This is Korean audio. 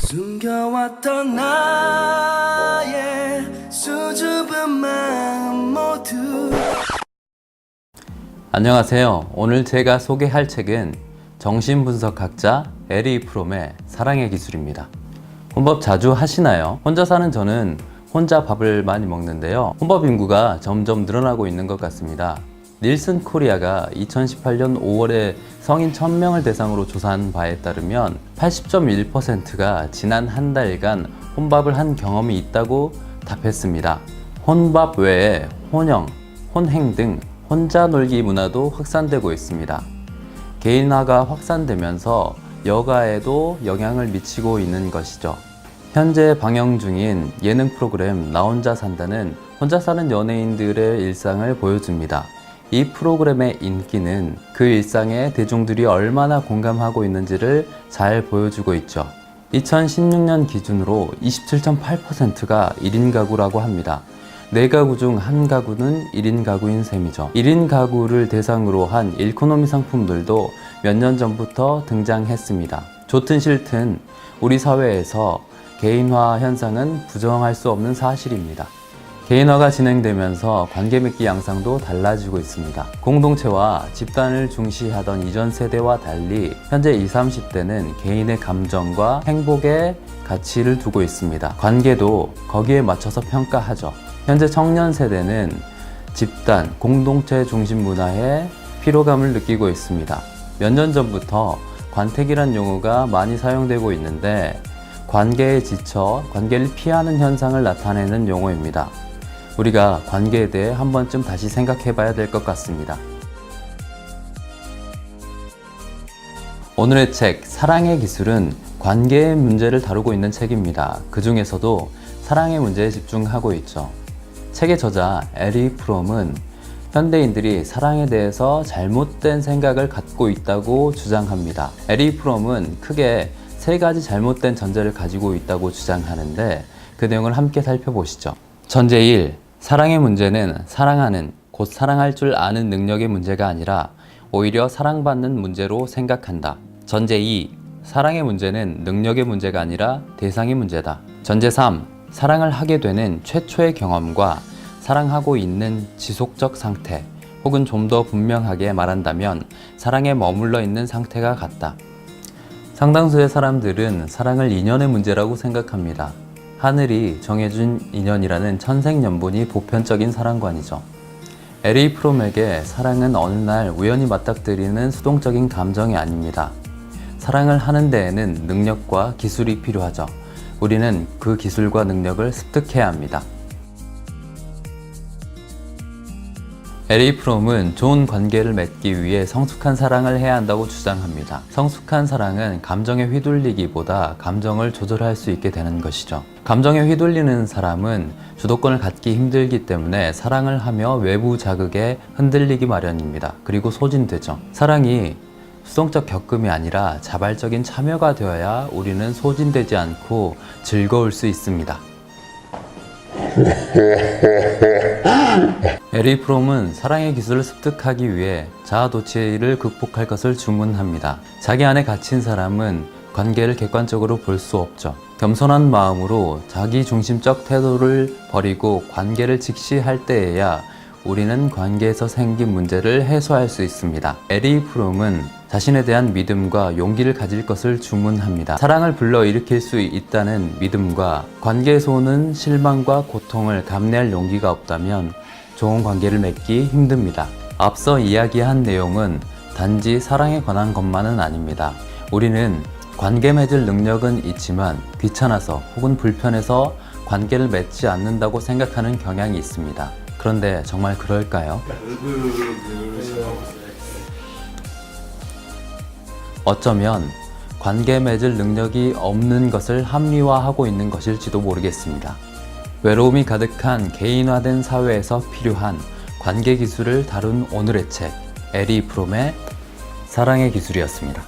숨겨왔던 나의 수줍은 마음 모두 안녕하세요. 오늘 제가 소개할 책은 정신분석학자 에리 프롬의 사랑의 기술입니다. 혼밥 자주 하시나요? 혼자 사는 저는 혼자 밥을 많이 먹는데요. 혼밥 인구가 점점 늘어나고 있는 것 같습니다. 닐슨 코리아가 2018년 5월에 성인 1000명을 대상으로 조사한 바에 따르면 80.1%가 지난 한 달간 혼밥을 한 경험이 있다고 답했습니다. 혼밥 외에 혼영, 혼행 등 혼자 놀기 문화도 확산되고 있습니다. 개인화가 확산되면서 여가에도 영향을 미치고 있는 것이죠. 현재 방영 중인 예능 프로그램 나 혼자 산다는 혼자 사는 연예인들의 일상을 보여줍니다. 이 프로그램의 인기는 그 일상에 대중들이 얼마나 공감하고 있는지를 잘 보여주고 있죠. 2016년 기준으로 27.8%가 1인 가구라고 합니다. 4가구 중한 가구는 1인 가구인 셈이죠. 1인 가구를 대상으로 한 일코노미 상품들도 몇 년 전부터 등장했습니다. 좋든 싫든 우리 사회에서 개인화 현상은 부정할 수 없는 사실입니다. 개인화가 진행되면서 관계 맺기 양상도 달라지고 있습니다. 공동체와 집단을 중시하던 이전 세대와 달리 현재 20, 30대는 개인의 감정과 행복에 가치를 두고 있습니다. 관계도 거기에 맞춰서 평가하죠. 현재 청년 세대는 집단, 공동체 중심 문화에 피로감을 느끼고 있습니다. 몇 년 전부터 관택이란 용어가 많이 사용되고 있는데 관계에 지쳐 관계를 피하는 현상을 나타내는 용어입니다. 우리가 관계에 대해 한 번쯤 다시 생각해 봐야 될 것 같습니다. 오늘의 책, 사랑의 기술은 관계의 문제를 다루고 있는 책입니다. 그 중에서도 사랑의 문제에 집중하고 있죠. 책의 저자 에리 프롬은 현대인들이 사랑에 대해서 잘못된 생각을 갖고 있다고 주장합니다. 에리 프롬은 크게 세 가지 잘못된 전제를 가지고 있다고 주장하는데 그 내용을 함께 살펴보시죠. 전제 1. 사랑의 문제는 사랑하는, 곧 사랑할 줄 아는 능력의 문제가 아니라 오히려 사랑받는 문제로 생각한다. 전제 2. 사랑의 문제는 능력의 문제가 아니라 대상의 문제다. 전제 3. 사랑을 하게 되는 최초의 경험과 사랑하고 있는 지속적 상태, 혹은 좀 더 분명하게 말한다면 사랑에 머물러 있는 상태가 같다. 상당수의 사람들은 사랑을 인연의 문제라고 생각합니다. 하늘이 정해준 인연이라는 천생연분이 보편적인 사랑관이죠. 에리 프롬에게 사랑은 어느 날 우연히 맞닥뜨리는 수동적인 감정이 아닙니다. 사랑을 하는 데에는 능력과 기술이 필요하죠. 우리는 그 기술과 능력을 습득해야 합니다. 에리 프롬은 좋은 관계를 맺기 위해 성숙한 사랑을 해야 한다고 주장합니다. 성숙한 사랑은 감정에 휘둘리기보다 감정을 조절할 수 있게 되는 것이죠. 감정에 휘둘리는 사람은 주도권을 갖기 힘들기 때문에 사랑을 하며 외부 자극에 흔들리기 마련입니다. 그리고 소진되죠. 사랑이 수동적 겪음이 아니라 자발적인 참여가 되어야 우리는 소진되지 않고 즐거울 수 있습니다. 에리 프롬은 사랑의 기술을 습득하기 위해 자아도취를 극복할 것을 주문합니다. 자기 안에 갇힌 사람은 관계를 객관적으로 볼 수 없죠. 겸손한 마음으로 자기 중심적 태도를 버리고 관계를 직시할 때에야 우리는 관계에서 생긴 문제를 해소할 수 있습니다. 에리 프롬은 자신에 대한 믿음과 용기를 가질 것을 주문합니다. 사랑을 불러일으킬 수 있다는 믿음과 관계에서 오는 실망과 고통을 감내할 용기가 없다면 좋은 관계를 맺기 힘듭니다. 앞서 이야기한 내용은 단지 사랑에 관한 것만은 아닙니다. 우리는 관계 맺을 능력은 있지만 귀찮아서 혹은 불편해서 관계를 맺지 않는다고 생각하는 경향이 있습니다. 그런데 정말 그럴까요? 어쩌면 관계 맺을 능력이 없는 것을 합리화하고 있는 것일지도 모르겠습니다. 외로움이 가득한 개인화된 사회에서 필요한 관계 기술을 다룬 오늘의 책, 에리 프롬의 사랑의 기술이었습니다.